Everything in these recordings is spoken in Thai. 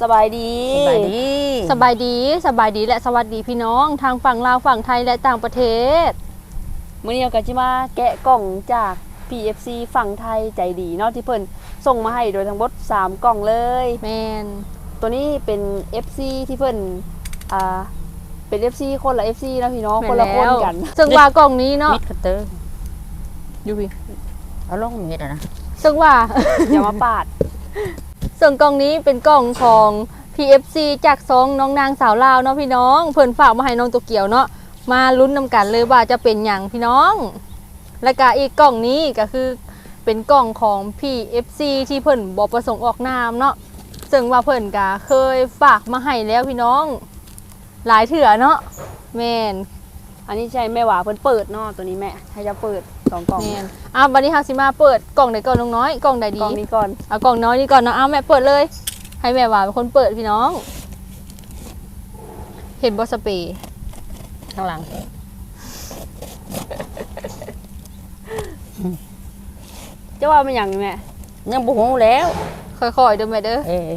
สบายดีสบายดีสบายดีสบายดีและสวัสดีพี่น้องทางฝั่งลาวฝั่งไทยและต่างประเทศมื้อนี้เราก็จะมาแกะกล่องจาก PFC ฝั่งไทยใจดีเนาะที่เพิ่นส่งมาให้โดยทั้งหมด3กล่องเลยแมนตัวนี้เป็น FC ที่เพิ่นอ่าเป็น FC คนละ FC นะพี่น้องคนละคนกันซึ่งว่ากล่องนี้เนาะมิดคัตเตอร์อยู่พี่เอาลงมิดอะนะซึ่งว่าอย่ามาปาด ซึ่งกล่องนี้เป็นกล่องของ PFC จากซองน้องนางสาวลาวเนาะพี่น้อง เพิ่นฝากมาให้น้องตัวเกี่ยวเนาะมาลุ้นนำกันเลยว่าจะเป็นอย่างพี่น้อง และก็อีกกล่องนี้ก็คือเป็นกล่องของ PFC ที่เพิ่นบ่ประสงค์ออกนามเนาะซึ่งว่าเพิ่นก็เคยฝากมาให้แล้วพี่น้อง หลายเถื่อเนาะแม่นอันนี้ใช่แม่หวาเพิ่นเปิดเนาะตัวนี้แม่ให้จะเปิด สองกล่องแม่นอะวันนี้เฮาสิมาเปิดกล่องใดก่อนน้องน้อยกล่องใดดีกล่องนี้ก่อนเอากล่องน้อยนี่ก่อนเนาะเอาแม่เปิดเลย ให้แม่หวานเป็นคนเปิดพี่น้อง เห็นบอสเปรย์ข้างหลังจะว่าเป็นหยังนี่แม่ยังบุหูแล้ว ค่อยๆเด้อแม่เด้อเออ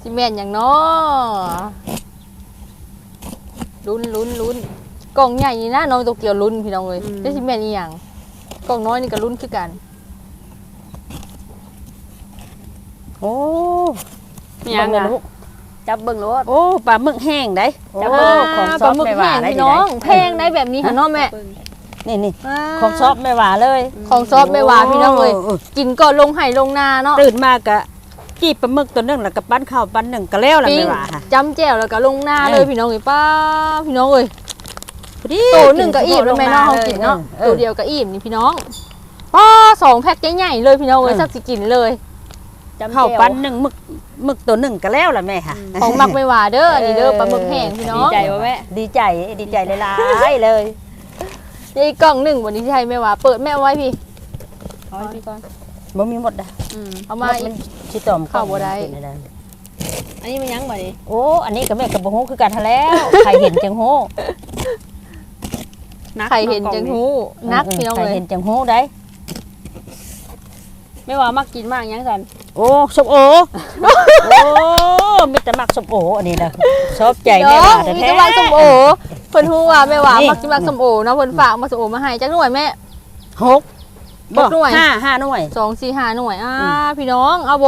สิแม่นอย่างเนาะ ลุ้นลุ้นลุ้นกล่องใหญ่นี่นะน้องโตเกียวลุ้นพี่น้องเลยได้สิแม่นอีหยังกล่องน้อยนี่ก็ลุ้นคือกันโอ้เป็นหยังบัอะ ลูกจับเบิ่งรถ โอ้ปลาหมึกแห้งได้จัโอ้บของซปอลาฟหมึกไม่หวาแห้งได้พี่น้องแพงได้แบบนี้ค่ะเนาะแม่เบิ่งนี่นี่าของซอฟไม่หวาเลยของซอฟไม่หวานพี่น้องเลย โกินก่อนลงไห่ลงนาเนาะ ตื่นมากะ จีบปลาหมึกตัวหนึงแล้วก็ปั้นข้าวปั้นหนึ่งก็แล้วล่ะปิ้งไม่หวาค่ะ จำแจ่วแล้วก็ลงหน้าเลยเออพี่น้องเอ้ยป้าพี่น้องเอ้ยพอดีโตหนึ่งก็อิ่มแล้วแม่น้องเขากินเนาะออ ตัวเดียวก็อิ่มนี่พี่น้องป้าสองแพ็คใหญ่ๆเลยพี่น้องเอ้ยเออ สักสิกินเลยจำข้าวแจ่วปั้นหนึ่งหมึกหมึกตัวหนึ่งก็แล้วล่ะแม่ค่ะ ของหมักไม่หวาเด้ออันนี้เด้อปลาหมึกแห้งพี่น้ดีองใจว่าแม่ดีใจดีใจหลายๆเลย นี่กล่องหนึ่งวันนี้ที่ให้แม่หวาเปิดแม่เอาไว้พี่เอาให้พี่ก่อน บ่มีหมดนะอืมเอามามันชิตอมเข้าบ่ได้กินได้อันนี้มันยังบ่ดิโอ้อันนี้ก็แม่กับบ่ฮู้คือกันหั้นแล้วใครเห็นจังฮู้นักใครเห็นจังหูนักพี่น้องใครเลยเห็นจังฮู้ได้ ไม่ว่ามักกินมากยังสันโอ้สมโอ โอ้มีแต่มักสมโออันนี้นะชอบใจเนาแม่ว่ามีแท้แต่มักส้มโอเพิ่นฮู้ว่าแม่หวานี่ มักสิมักส้มโอเนาะเพิ่นฝากมาส้มโอมาให้จักหน่วยแม่ หก หกหน่วย ห้าห้าหน่วย สองสี่ห้าหน่วยอ่าอืม พี่น้อง เอาโบ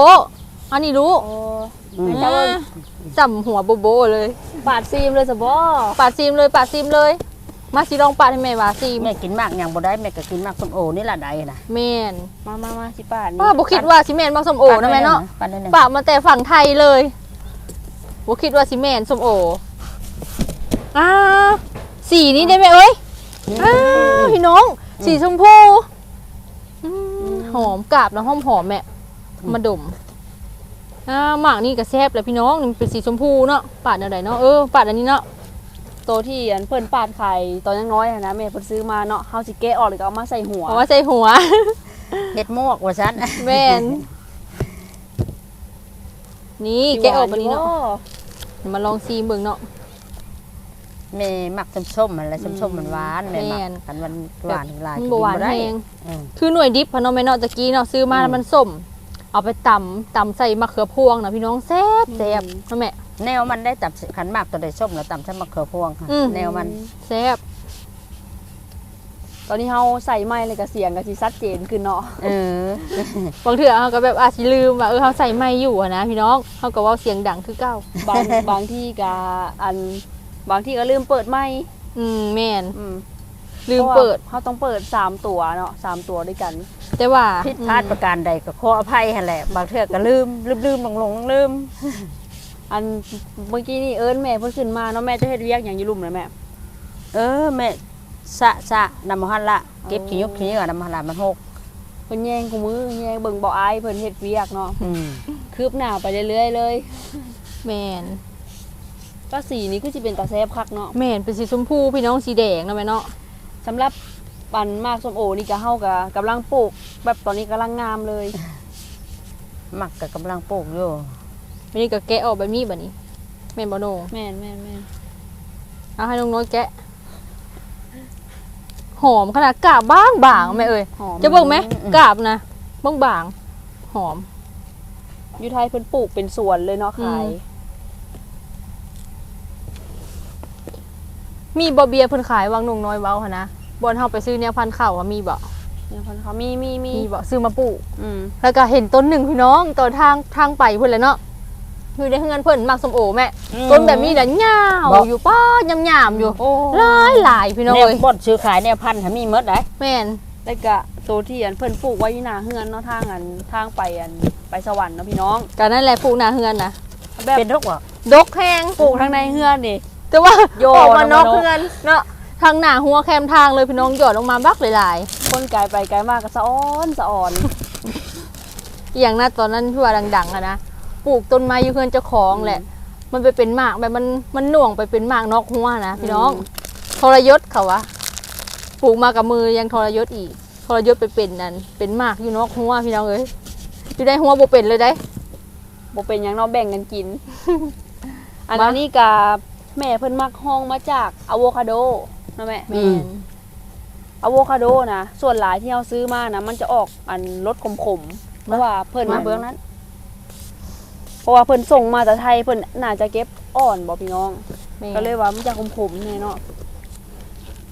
อันนี้รู้โอ้อืม อ่าจำหัวโบโบเลย ปาดซีมเลยสบอปาดซีมเลยปาดซีมเลย มาสิลองปาดให้แม่ว่าซีมแม่กินมากอย่างบ่ได้แม่ก็กินมากสมโอนี่ล่ะได้นะแม่นมามามาสิปาดนี่ป้าบ่คิดว่าสิแม่นบักส้มโอนะแม่เนาะปันได้หนึ่งปากมาแต่ฝั่งไทยเลยบ่คิดว่าสิแม่นส้มโออ่าสีนี้ได้ไหมเอ้ย อ้าวพี่น้อง สีชมพูอืม หอมกาบแล้วหอมหอมๆแม่มาดมอ่าหมากนี่ก็แซ่บเลยพี่น้องนี่มันเป็นสีชมพูเนาะปาดอะไรเนาะเออปาดอันนี้เนาะตัวที่อันเพิ่นปาดไข่ตอนยังน้อยอะนะแม่เพิ่นซื้อมาเนาะเฮาสิแกะออกเลยก็เอามาใส่หัวเอาว่าใส่หัวเฮ็ดมวกว่าซั่นแม่นนี่แกะออกไปนี้เนาะเดี๋ยวมาลองซีมเบิ่งเนาะ แม่มักส้มๆมันแหละส้มๆมันหวานแม่แม่มักนกันมันหวานหลายมันบ่หวานกิได้แฮงอืมคือหน่วยดิบพะเนาะแม่เนาะตะกี้เนาะซื้อมาอืมแล้วมันส้มเอาไปตำตำใส่มะเขือพวงนะพี่น้องแซ่บแซ่บเนาะแม่แนวมันได้ตับขันมากตัวใดส้มแล้วตำใช้มะเขือพวงค่ะอืมแนวมันแซ่บตอนนี้เฮาใส่ไม้เลยก็เสียงก็สิชัดเจนขึ้นเนาะเออบางเถื่อเขาก็แบบอาจสิลืมว่าเออเขาใส่ไม่อยู่อะนะพี่น้องเขาก็เว่าเสียงดังคือเก้าบางบางที่ก็อัน บางที่ก็ลืมเปิดไม้อืมแม่นอืมลืมเปิดพราะว่าเฮาต้องเปิดสามตัวเนาะสามตัวด้วยกัน แต่ว่าผิดพลาดประการใดก็ขออภัยหั่นแหละบางเทื่อก็ลืมลืมลืมหลงหลงลืมอันเมื่อกี้นี่เอิ้นแม่เพิ่นขึ้นมาเนาะแม่จะเฮ็ดเวียกหยังอยู่ลุ่มเลยแม่เออแม่สะสะนำมาหันละเก็บขี้ยกขี้ยกนำมาหันละมันหกเพิ่นแย่งกูมือแย่งเบิ่งบ่อายเพิ่นเฮ็ดเวียกเนาะอืมคืบหน้าไปเรื่อยๆเลยแม่น ก็สีนี้คือสิเป็นตาแซ่บคักเนาะแม่นเป็นสีชมพูพี่น้องสีแดงเนาะแม่เนาะสำหรับปันมากส้มโอนี่ก็เฮาก็กำลังปลูก แบบตอนนี้กำลังงามเลยมักกับกำลังปลูกอยู่วันนี้ก็แกะออกแบบนี้บัดนี้ แม่นบ่โหนงแม่นแม่นแม่นเอาให้น้องน้อยแกะ หอมขนาดกาบบางบางๆแม่เอ้ยหอมจะเบิ่งไหมกาบนะบางๆหอมอยู่ไทยเพิ่นปลูกเป็นสวนเลยเนาะขาย มมีบ่เบียร์เพิ่นขายวางนงน้อยเว้าหั่นนะบอนเฮาไปซื้อแนวพันธุ์ข้าวอะมีบ่เนี่ยเพิ่นเขามีมีมีมีบ่ซื้อมาปลูก อืมแล้วก็เห็นต้นหนึ่งพี่น้องตอนทางทางไปเพิ่นแหละเนาะอยู่ในเฮือนเพิ่นมักสมโอแม่ต้นแบบนี้น่ะยาวบอกอยู่ป้ายำๆอยู่โอ้หลายหลายพี่น้องแนวเอ้ยบดซื้อขายแนวพันธุ์หามีหมดได้แม่นแล้วก็ตัวที่อันเพิ่นปลูกไว้อยู่หน้าเฮือนเนาะทางอันทางไปอันไปสวรรค์เนาะพี่น้องก็นั่นแหละปลูกหน้าเฮือนน่ะแบบเป็นทุกว่าดกแห้งปลูกทางในเฮือนนี่ แต่ว่าโยนออกมานอกออกมานอกเฮือนเนาะทางหน้าหัวแคมทางเลยพี่น้องหยอดลงมาบักหลายคนไกลไปไกลมากก็สะอ้อนสะอ่อน ๆอหย่างนั้นตอนนั้นที่ว่าดังๆอะนะปลูกต้นไม้อยู่เฮือนเจ้าของแหละ มันไปเป็นหมากแบบมันมันหน่วงไปเป็นหมากนอกหัวนะพี่น้องทรยศเขาวะปลูกมากับมือยังทรยศอีก ทรยศไปเป็นนั่นเป็นหมากอยู่นอกหัวพี่น้องเอ้ยอยู่ในหัวบ่เป็นเลยได้ บ่เป็นหยังเนาะแบ่งกันกิน อันมา นี้กับ แม่เพิ่นมักห้องมาจากอะโวคาโดนะแม่แม่นอะโวคาโดนะส่วนหลายที่เราซื้อมานะมันจะออกอันรสขมๆเพราะว่าเพิ่นมาเบื้องนั้น เพราะว่าเพิ่นส่งมาจากไทยเพิ่นน่าจะเก็บอ่อนบ่พี่น้องแม่นก็เลยว่ามันจะขมๆแน่เนาะ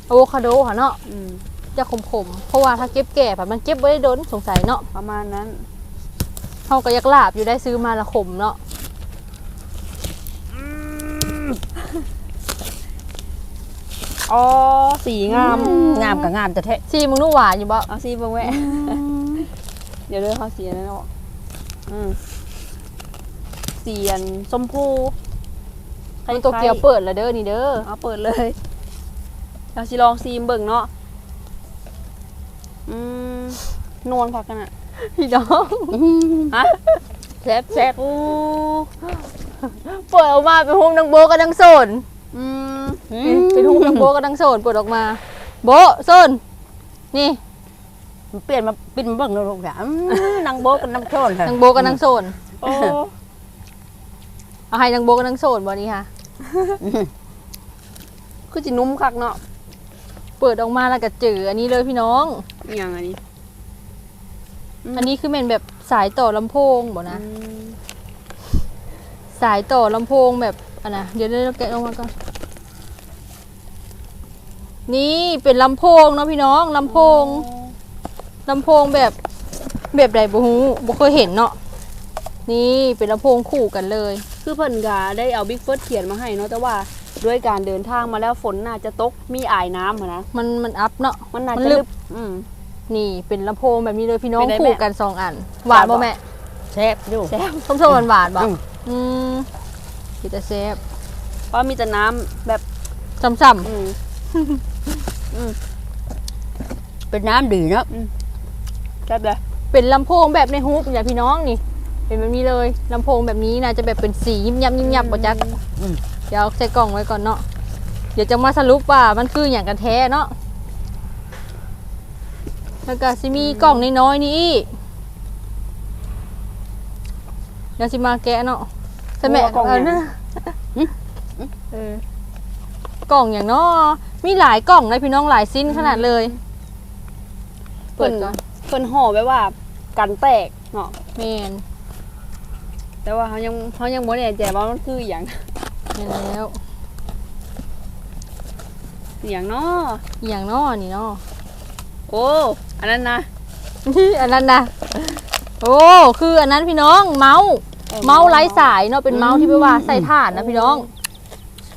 อะโวคาโดค่ะเนาะอืมจะขมๆเพราะว่าถ้าเก็บแก่ผัดมันเก็บไว้ได้โดนสงสัยเนาะประมาณนั้นเฮาก็อยากลาบอยู่ได้ซื้อมาละขมเนาะ อ๋อสีงาม งามกับงามแต่แท้ซีมึงนู่หวานอยู่บ่เอาสีเบิ่งแม่เดี๋ยวเด้อเขาสีอันนั้นออกอืมสีอันชมพูคล้ามันๆโตเกียวเปิดแล้วเด้อนี่เด้อเอาเปิดเลยเราสิลองซีมเบิ่งเนาะอืมนวลพักกันอะพี่น้องฮะแซ่บแซ่บโอ้ เปิดออกมาเป็นห้องนางโบกับนางโซนอืมเป็นห้องนางโบกับนางโซนเปิดออกมา โบโซนนี่เปลี่ยนมาเป็นเบิ่งลูกจ้ะอืมนางโบกับน้ำโชนเถอะนางโบกับนางโซนโอ้เอาให้นางโบกับนางโซนบ่นี้ค่ะคือจินุ่มคักเนาะเปิดออกมาแล้วก็เจออันนี้เลยพี่น้องอหย่างอันนี้อืมอันนี้คือเป็นแบบสายต่อลำโพงบ่นะอืม สายต่อลำโพงแบบอันนะเดี๋ยวเราแกะออกมาก่อนนี่เป็นลำโพงเนาะพี่น้องลำโพงลำโพงแบบแบบใดบ่ฮู้บ่เคยเห็นเนาะนี่เป็นลำโพงคู่กันเลย คือเพิ่นก็ได้เอาบิ๊กเฟิร์สเขียนมาให้เนาะแต่ว่าด้วยการเดินทางมาแล้วฝนน่าจะตกมีอายน้ำอะนะมันมันอัพเนาะมันน่ามันจะลึลึกกอืมนี่เป็นลำโพงแบบนี้เลยพี่น้องเป็นไงคู่แม่กันสองอัน หวานหวานบ่บ่แม่แซ่บอยู่ แซ่บส้มๆหวานๆบ่อืม อืมพี่ตาเซฟเพราะมีแต่น้ำแบบซ้ำอืมเป็นน้ำดีเนาะแซ่บเลยๆเป็นลำโพงแบบในฮูปอย่างพี่น้องนี่ เป็นแบบนี้เลยลำโพงแบบนี้นะจะแบบเป็นสียิ้มยับยิ้มยับบ่จักอืมเดี๋ยวเอาใส่กล่องไว้ก่อนเนาะเดี๋ยวจะมาสรุปว่ามันคืออย่างกันแท้เนาะแล้วก็สิมีกล่องน้อยๆนี่อีกเดี๋ยวสิมาแกะเนาะ ใช่ไหมกล่องเอยัองนะเออกล่องอย่างเนาะมีหลายกล่องเลยพี่น้องหลายสิ้นขนาดเลย เปิเพิ่ดนก่อนเพิ่นห่อไว้ว่ากันแตกเนาะเมนแต่ว่าเขายังเขายังบ่แน่ใจว่ามันคืออหย่างเมนแล้วอหย่างเนาะอหย่างเนาะนี่เนาะโอ้อันนั้นนะอันนั้นนะโอ้คืออันนั้นพี่น้องเมาส์ เมาส์ไร้สายเนาะเป็นเมาส์ที่แปลว่าใส่ถ่านนะพี่น้อง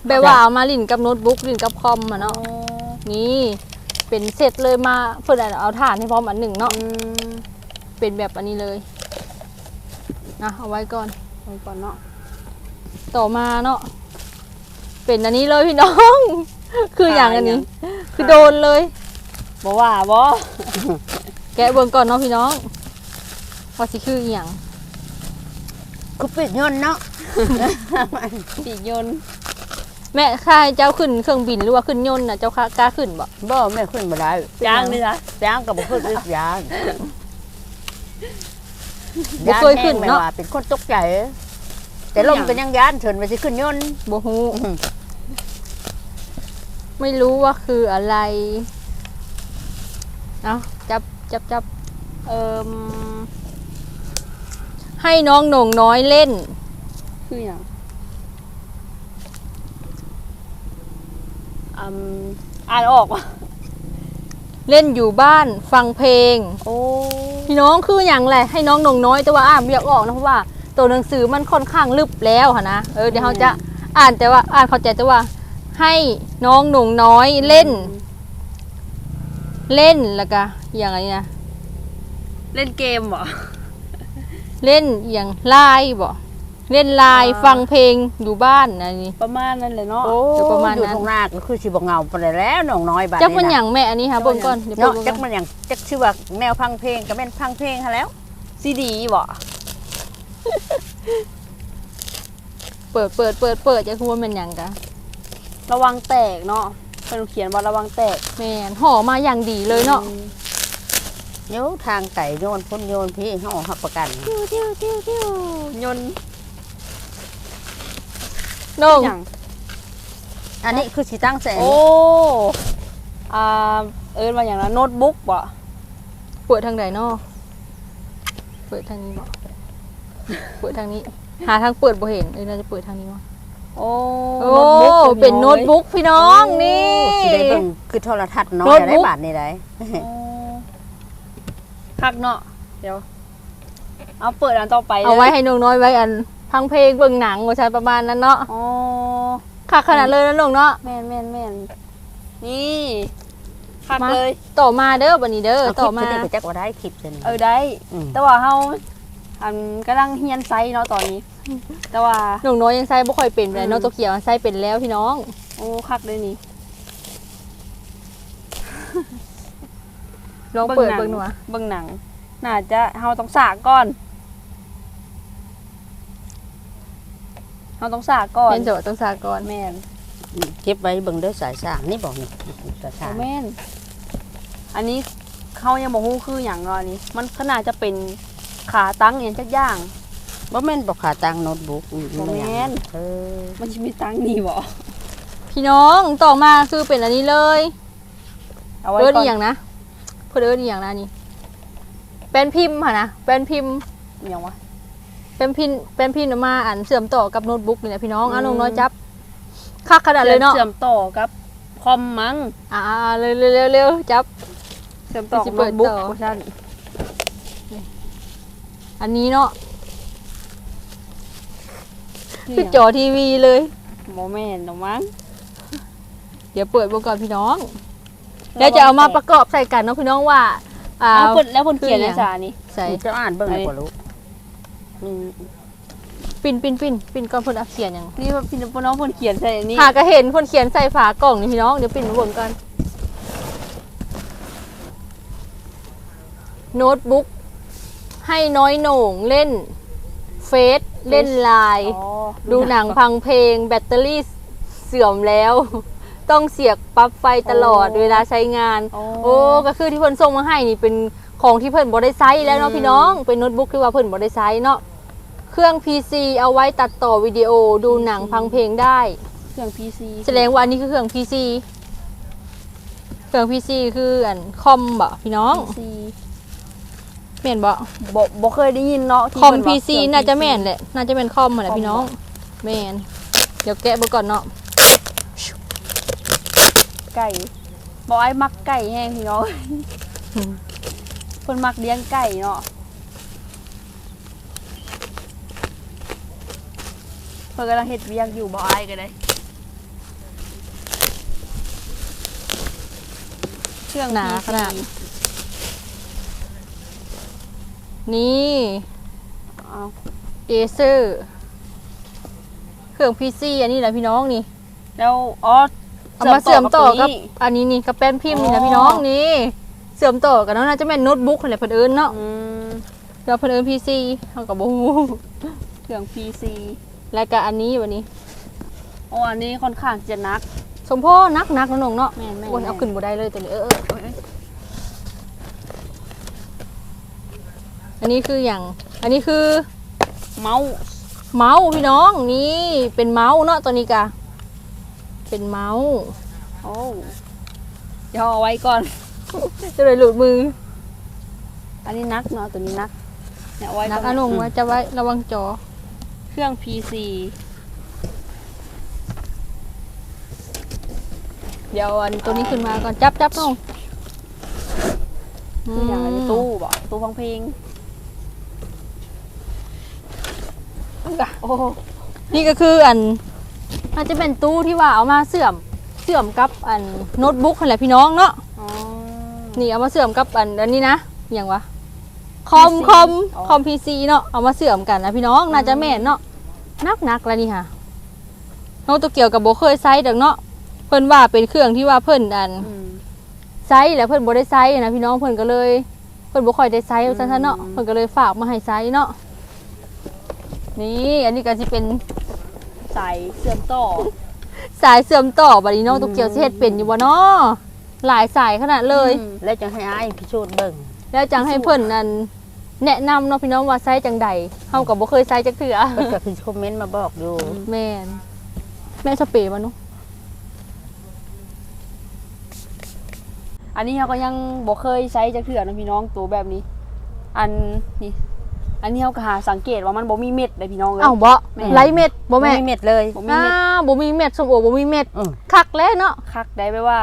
แบบว่าเอามาลิ่นกับโน้ตบุ๊กลิ่นกับคอมอะเนาะเนาะนี่เป็นเสร็จเลยมาเพื่อนเอาถ่านให้พร้อมอันหนึ่งเนาะอืมเป็นแบบอันนี้เลยนะเอาไว้ก่อนไปก่อนเนาะต่อมาเนาะเป็นอันนี้เลยพี่น้อง คืออย่างอันนี้ คือโดนเลยบ่ว่าบ่แกะเบิ่งก่อนเนาะพี่น้องว่าสิคืออหย่าง คือปิดยนต์เนาะ ปีกยนต์แม่ข้าให้เจ้าขึ้นเครื่องบินหรือว่าขึ้นยนต์น่ะเจ้ากล้าขึ้นบ่บ่แม่ขึ้นบ่ได้ย่างนี่นะย่างกับบ่ขึ้นอีกย่างบ่เคยขึ้นแม่เนาะว่าเป็นคนตกใจ แต่ลมก็ยังยานเถินไปสิขึ้นยนต์ บ่ฮู้อืม ไม่รู้ว่าคืออะไร เอาจับจับจับเอิม ให้น้องหน่งน้อยเล่น คืออย่างอืมอ่านออกวะเล่นอยู่บ้านฟังเพลง โอ้พี่น้องคืออย่างไรให้น้องหน่งน้อยแต่ว่าอ่านไม่อยากออกนะเพราะว่า ตัวหนังสือมันค่อนข้างลึบแล้วค่ะนะเออเดี๋ยวเขาจะอ่านแต่ว่าอ่านเข้าใจแต่ว่า ให้น้องหน่งน้อยเล่น เล่นแล้วก็อย่างไรนะ เล่นเกมเหรอ เล่นอย่างไลน์บ่เล่นไลน์อ่า ฟังเพลงอยู่บ้านนะนี่ ประมาณนั้นเลยเนาะโอ้เดี๋ยวประมาณนั้น อยู่ตรงหน้าก็คือสิบ่เงาไปแล้วน้องน้อยบาดจักมันอนี้ย่างแม่อันนี้ค่ะเบิ่งก่อนเดี๋ยวเนาะเบิ่งจัก่กอนมันอย่างจักชื่อว่าแนวพังเพลงก็แม่นพังเพลงหั้นแล้วซีดีบ่เปิดเปิดเปิดเปิดจะคือว่ามันหยังกะระวังแตกเนาะเป็นเขียนว่าระวังแตกแม่นห่อมาอย่างดีเลยเนาะอืม เดี๋ยวทางไก่โยนพ้นโยนพี่เฮาหับประกันติ้วติ้วติ้วติ้วยนต์น้องอย่างอันนี้คือสิตั้งแสงโอ้อ่าเอินว่าอย่างนั้นโน้ตบุ๊กบ่เปิดทางไหนเนาะเปิดทางนี้บ่เปิดทางนี้ หาทางเปิดบ่เห็นเอ้ยน่าจะเปิดทางนี้วะโอ้โอ้เป็นโน้ตบุ๊กพี่น้องนี่โอ้สิได้เบิ่งคือโทรทัศน์น้อโน้ยตบุ๊กได้บาทนี่ได้โอ้ คักเนาะเดี๋ยว เอาเปิดอันต่อไปลยเอาไว้ให้น้องน้อยไว้อันพังเพลงเบิ่งหนังว่าใช่ประมาณนั้นเนาะอ๋อค่ะขนาดเลยนะน้องเนาะแม่นแม่นแม่นนี่คักมาเลยต่อมาเด้อบัดนี้เด้อเอาคต่ลิอปมาตัวนี้ก็จักว่าได้คลิปตัวนี้เออได้มแต่ว่าเฮาอันกำลังเฮียนไซส์เนาะตอนนี้ แต่ว่าน้องน้อยยังใส่บ่ค่อยเป็นเลยอืมน้องตัวเขียวใส่เป็นแล้วพี่น้อง โอ้คักเลยนี่ ลองเปิดหนัเบิ่งหน่อยเบิ่งหนัง น่าจะเฮาต้องสากก่อนเฮาต้องสากก่อนเป็นโจทย์ต้องสากรแม่นเก็บไว้เบิ่งเด้อสายสร้างนี่บอกนี่สายสร้าโอ้งแม่นอันนี้เขายังบอกฮู้คืออย่างเนาะอันนี้ มันขนาดจะเป็นขาตั้งอย่างจักอย่าง บ่แม่นบอกขาตั้งโน้ตบุ๊กอืบ่แม่น เออมันจะมีตั้งนี่บ่พี่น้องต่อมาคือเป็นอันนี้เลยเอาไว้เอิ้นก่อีอนหยังนะ เพิ่นเอิ้นอีหยังนะนี่ เป็นพิมพ์ค่ะนะ เป็นพิมพ์อหย่างวะ เป็นพิมพ์เป็นพิมพ์มาอันเสื่อมต่อกับโน้ตบุ๊กนี่แหละพี่น้องอืมอะน้องน้อยจับคักขนาดเลยเนาะเชื่อมต่อกับ คอมมั้งอ่าเร็วเร็วเร็วเร็วจับเชื่อมต่อสิกับเปิโน้ดตบุ๊กต่อเพราะฉะนั้นอันนี้เนาะนี่คือจอทีวีเลย โมแม่นหรอกมั้ง เดี๋ยวเปิดเบิ่งก่อนพี่น้อง แล้วจะเอามาประกอบใส่กันเนาะพี่น้องว่าอ่าเอาเพิ่นแล้วเพิ่นเขียนคือในอย่างสานี่ใส่เจ้าอ่านเบิ่งอันให้นี้บ่รู้อืมปิ่นปิ่นปิ่นปิ่นก่อนเพิ่นเอาเขียนหยังนี่พี่น้องเพิ่นเขียนใส่อันนี้หากก็เห็นคนเขียนใส่ฝากล่องนี่พี่น้องเดี๋ยวปิ่นมาเบิ่งกันโน้ตบุ๊กให้น้อยโหน่งเล่นเฟซเล่นไลน์อ๋อ ดูหนังฟังเพลง แบตเตอรี่เสื่อมแล้ว ต้องเสียบปลั๊บไฟตลอดเวลาใช้งาน โอ้ โอ้ก็คือที่เพิ่นส่งมาให้นี่เป็นของที่เพิ่นบ่ได้ใช้แล้วเนาะอืมพี่น้อง เป็นโน้ตบุ๊กที่ว่าเพิ่นบ่ได้ใช้เนาะ เครื่อง PC เอาไว้ตัดต่อวิดีโอดูหนังฟังเพลงได้ เครื่อง PC แสดงว่าอันนี้คือเครื่อง PC เครื่อง PC คืออันคอมบ่พี่น้อง PC แม่นบ่บ่บ่เคยได้ยินเนาะที่คอม เพิ่นว่า PC เครื่อง น่าจะแม่นแหละ น่าจะเป็นคอมหั่นแหละคอม พี่น้องบ่แม่น เดี๋ยวแกะเบิ่งก่อนเนาะ ไก่บ่ไอ้มักไก่แห้งพี่น้องเพิ่นมักเลี้ยงไก่เนาะเพิ่นกำลังเฮ็ดเวียกอยู่บ่ไอ้ก็ได้เครื่องหนา PC ขนาดนี่อ้าวเอเซอร์ เครื่อง PC อันนี้แหละพี่น้องนี่ แล้วอ๋อ เอามาเสื่อมต่อกับนี้อันนี้นี่กับแป้นพิมพ์นี่อ๋นะอพี่น้องนี่ เสื่อมต่อกันเนาะน่าจะเป็นโน้ตบุ๊กอะไรเพิ่นเอิ้นเนาะอืมแล้วเพิ่นเอิ้น PC เฮาก็บ่ฮู้เครื่อง PC แล้วก็อันนี้วันนี้โอ้อันนี้ค่อนข้างจะหนัก สมโพนักนักๆเนาะน้องเนาะแม่นแม่นโอ้ยเอาขึ้นบ่ได้เลยตัวนี้เออเออโอ้ยอันนี้คืออย่าง อันนี้คือ เมาส์เมาส์พี่น้องนี่เป็นเมาส์เนาะตัวนี้กะ เป็นเมาส์โอ้เดี๋ยวเอาไว้ก่อน จะเลยหลุดมือ อันนี้นักเนาะตัวนี้นักเนี่ยเอาไว้นักตรงอนุงไว้จะไว้ระวังจอ เครื่อง PC เดี๋ยวอันตัวนี้ขึ้นมาก่อนจับจับน้องคืออย่างไรตู้บ่ตู้ฟังเพลงโอ้นี่ก็คืออัน อาจจะเป็นตู้ที่ว่าเอามาเสื่อมเสื่อมกับอันโน้ตบุ๊กอะไรพี่น้องเนาะอ๋อ นี่เอามาเสื่อมกับอันอันนี้นะอย่างวะคอม PC คอมอ๋อ คอมพีซีเนาะเอามาเสื่อมกันนะพี่น้องน่าจะแม่นเนาะนักนักๆแล้วนี่ค่ะน้องตัวเกี่ยวกับโบเคยไซส์ดังเนาะเพิ่นว่าเป็นเครื่องที่ว่าเพิ่นอัน อืม ไซส์แล้วเพิ่นบ่ได้ไซส์นะพี่น้องเพิ่นก็เลย เพิ่นบ่ค่อยได้ไซส์ซั่นๆเนาะอืม เพิ่นก็เลยฝากมาให้ไซส์เนาะนี่อันนี้ก็สิเป็น ใส่เสื่อมต่อ สายเสื่อมต่อบัดนี้น้องอืมตัวเกี่ยวสิเฮ็ดเป็นอยู่บ่เนาะหลายสายขนาดเลย อืมแล้วจะให้อ้ายพิสูจน์เบิ่งแล้วจังให้เพิ่นนั่นแนะนำเนาะพี่น้องว่าไซส์จังใดเฮาก็บ่เคยไซส์จักเทื่อเพิ่นก็คือคอมเมนต์มาบอกอยู่แม่นแม่สเปรย์มาเนาะอันนี้เราก็ยังบ่เคยใช้จักเถื่อนะพี่น้องตัวแบบนี้ อันนี่ อันนี้เราก็หาสังเกตว่ามันบ่มีเม็ดเลยพี่น้องเลย เอ้าบ่แม่ ไรเม็ดบ่แม่ไม่เม็ดเลย บ่มีอ่าเม็ดบ่มีเม็ดส้มโอบ่มีเม็ดอือคักแล้วเนาะ คักได้ไปว่า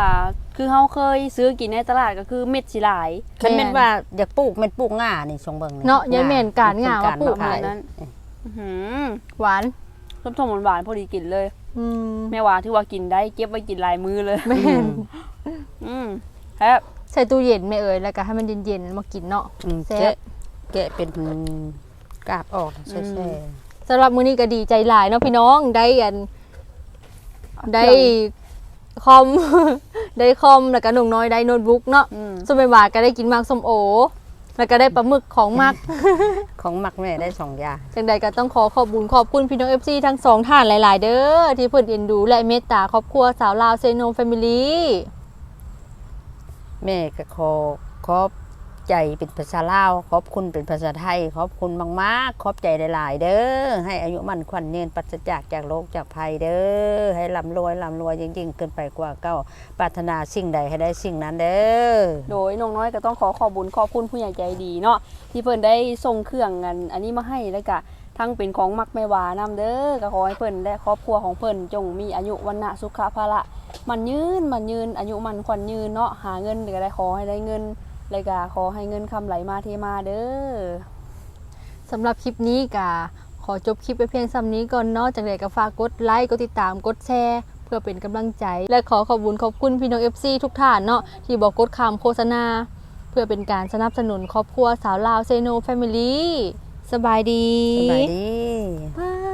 คือเราเคยซื้อกินในตลาดก็คือเม็ดสิหลาย คันแม่นว่าอยากปลูกแม่นปลูกง่านี่ชงเบิ่งเนาะยายแม่นการง่าว่าปลูกขายนั้น อื้อหือหวาน ส้มๆหวานๆพอดีกินเลย อืมแม่ว่าที่ว่ากินได้เก็บไว้กินหลายมื้อเลย แม่นอืมครับใส่ตู้เย็นแม่เอ่ยแล้วก็ให้มันเย็นๆมากินเนาะอืมแซ่บแกะ แกะเป็นกาบออกแซ่สำหรับมื้อนี้ก็ดีใจหลายเนาะพี่น้องได้อันได้คอม ได้คอมแล้วก็หนุ่งน้อยได้โน้ตบุ๊กเนาะอืมส่วนใบหวานก็ได้กินมักส้มโอ แล้วก็ได้ปลาหมึกของมักๆของมักแม่ได้สองอย่าง จังใดก็ต้องขอขอบบุญขอบคุณพี่น้อง FC ทั้งสองท่านหลาย ๆ เด้อที่เพิ่นเอ็นดูและเมตตาครอบครัวสาวลาวเซโนแฟมิลี่แม่ก็ขอขอบ ใจเป็นภาษาลาว ขอบคุณเป็นภาษาไทย ขอบคุณมากๆ ขอบใจหลาย ๆ เด้อ ให้อายุมั่นขวัญยืนปราศจากจากโรคจากภัยเด้อ ให้ร่ำรวยร่ำรวยยิ่งๆขึ้นไปกว่าเก้าปรารถนาสิ่งใดให้ได้สิ่งนั้นเด้อ โดยน้องน้อยก็ต้องขอขอบบุญขอบคุณผู้ใหญ่ใจดีเนาะที่เพิ่นได้ส่งเครื่องอัน อันนี้มาให้แล้วก็ทั้งเป็นของมักแม่วานำเด้อก็ขอให้เพิ่นและครอบครัวของเพิ่นจงมีอายุวันนะสุขภาละมันยืนมันยืนอายุมันขวัญยืนเนาะหาเงินก็ได้ขอให้ได้เงิน แล้วก็ขอให้เงินคำไหลมาเทมาเด้อสำหรับคลิปนี้ก็ขอจบคลิปไปเพียงซ้ำนี้ก่อนเนาะจังใดก็ฝากกดไลค์กดติดตามกดแชร์เพื่อเป็นกำลังใจ และขอขอบคุญขอบคุณพี่น้อง FC ทุกท่านเนาะที่บอกกดคำโฆษณา เพื่อเป็นการสนับสนุนครอบครัวสาวลาวเซโนแฟมิลี่สบายดีสบายดี